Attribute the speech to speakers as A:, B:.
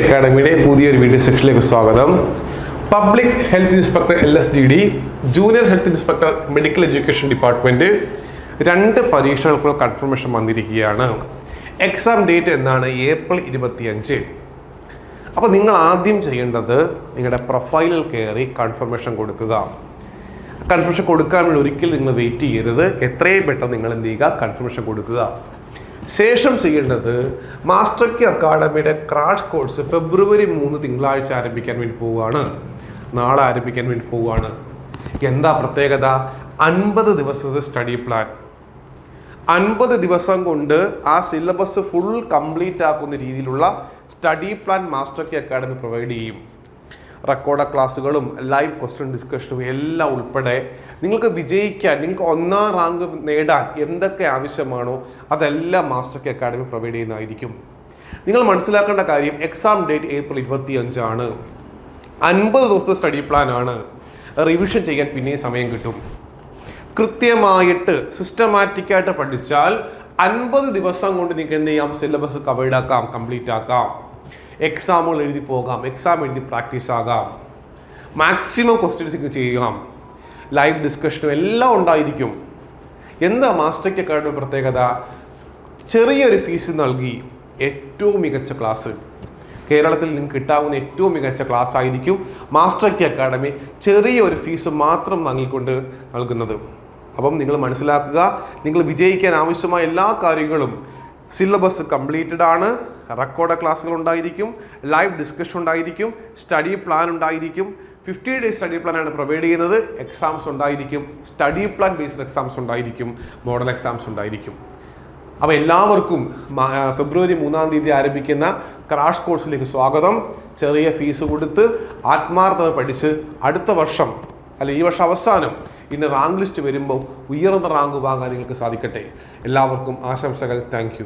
A: അക്കാഡമിയുടെ പുതിയൊരു വീഡിയോ സെക്ഷനിലേക്ക് സ്വാഗതം. Public health inspector L S D D junior health inspector medical education department രണ്ട് പരീക്ഷകൾക്കുള്ള കൺഫർമേഷൻ വന്നിരിക്കുകയാണ്. എക്സാം ഡേറ്റ് എന്നാണ് ഏപ്രിൽ ഇരുപത്തിയഞ്ച്. അപ്പോൾ നിങ്ങൾ ആദ്യം ചെയ്യേണ്ടത് നിങ്ങളുടെ പ്രൊഫൈലിൽ കയറി കൺഫർമേഷൻ കൊടുക്കുക. കൺഫർമേഷൻ കൊടുക്കാൻ വേണ്ടി ഒരിക്കലും നിങ്ങൾ വെയിറ്റ് ചെയ്യരുത്. എത്രയും പെട്ടെന്ന് നിങ്ങൾ എന്ത് ചെയ്യുക? കൺഫർമേഷൻ കൊടുക്കുക. ശേഷം ചെയ്യേണ്ടത് മാസ്റ്റർ കെ അക്കാഡമിയുടെ ക്രാഷ് കോഴ്സ് ഫെബ്രുവരി മൂന്ന് തിങ്കളാഴ്ച ആരംഭിക്കാൻ വേണ്ടി പോവുകയാണ്. നാളെ ആരംഭിക്കാൻ വേണ്ടി പോവുകയാണ്. എന്താ പ്രത്യേകത? അൻപത് ദിവസത്തെ സ്റ്റഡി പ്ലാൻ അൻപത് ദിവസം കൊണ്ട് ആ സിലബസ് ഫുൾ കംപ്ലീറ്റ് ആക്കുന്ന രീതിയിലുള്ള study plan master K academy provide ചെയ്യും. റെക്കോർഡ് ക്ലാസ്സുകളും ലൈവ് ക്വസ്റ്റ്യൻ ഡിസ്കഷനും എല്ലാം ഉൾപ്പെടെ നിങ്ങൾക്ക് വിജയിക്കാൻ നിങ്ങൾക്ക് ഒന്നാം റാങ്ക് നേടാൻ എന്തൊക്കെ ആവശ്യമാണോ അതെല്ലാം മാസ്റ്റർ കെ അക്കാഡമി പ്രൊവൈഡ് ചെയ്യുന്നതായിരിക്കും. നിങ്ങൾ മനസ്സിലാക്കേണ്ട കാര്യം എക്സാം ഡേറ്റ് ഏപ്രിൽ ഇരുപത്തി അഞ്ചാണ് അൻപത് ദിവസത്തെ സ്റ്റഡി പ്ലാനാണ് റിവിഷൻ ചെയ്യാൻ പിന്നെയും സമയം കിട്ടും. കൃത്യമായിട്ട് സിസ്റ്റമാറ്റിക്കായിട്ട് പഠിച്ചാൽ അൻപത് ദിവസം കൊണ്ട് നിങ്ങൾക്ക് എന്ത് ചെയ്യാം? സിലബസ് കവേഡാക്കാം കംപ്ലീറ്റ് ആക്കാം. എക്സാമുകൾ എഴുതി പോകാം. എക്സാം എഴുതി പ്രാക്ടീസ് ആകാം. മാക്സിമം ക്വസ്റ്റ്യൻസ് ചെയ്യാം. ലൈവ് ഡിസ്കഷനും എല്ലാം ഉണ്ടായിരിക്കും. എന്താ മാസ്റ്റർക്ക് അക്കാഡമി പ്രത്യേകത? ചെറിയൊരു ഫീസ് നൽകി ഏറ്റവും മികച്ച ക്ലാസ് കേരളത്തിൽ നിങ്ങൾക്ക് കിട്ടാവുന്ന ഏറ്റവും മികച്ച ക്ലാസ് ആയിരിക്കും മാസ്റ്റർ കി അക്കാഡമി ചെറിയൊരു ഫീസ് മാത്രം നൽകിക്കൊണ്ട് നൽകുന്നത്. അപ്പം നിങ്ങൾ മനസ്സിലാക്കുക നിങ്ങൾ വിജയിക്കാൻ ആവശ്യമായ എല്ലാ കാര്യങ്ങളും സിലബസ് കംപ്ലീറ്റഡ് ആണ്. റെക്കോർഡ് ക്ലാസ്സുകൾ ഉണ്ടായിരിക്കും ലൈവ് ഡിസ്കഷൻ ഉണ്ടായിരിക്കും സ്റ്റഡി പ്ലാൻ ഉണ്ടായിരിക്കും. ഫിഫ്റ്റി ഡേയ്സ് സ്റ്റഡി പ്ലാൻ ആണ് പ്രൊവൈഡ് ചെയ്യുന്നത്. എക്സാംസ് ഉണ്ടായിരിക്കും. സ്റ്റഡി പ്ലാൻ ബേസ്ഡ് എക്സാംസ് ഉണ്ടായിരിക്കും. മോഡൽ എക്സാംസ് ഉണ്ടായിരിക്കും. അപ്പോൾ എല്ലാവർക്കും ഫെബ്രുവരി മൂന്നാം തീയതി ആരംഭിക്കുന്ന ക്രാഷ് കോഴ്സിലേക്ക് സ്വാഗതം. ചെറിയ ഫീസ് കൊടുത്ത് ആത്മാർത്ഥത പഠിച്ച് അടുത്ത വർഷം അല്ല ഈ വർഷം അവസാനം ഇന്ന് റാങ്ക് ലിസ്റ്റ് വരുമ്പോൾ ഉയർന്ന റാങ്ക് വാങ്ങാൻ നിങ്ങൾക്ക് സാധിക്കട്ടെ. എല്ലാവർക്കും ആശംസകൾ. താങ്ക്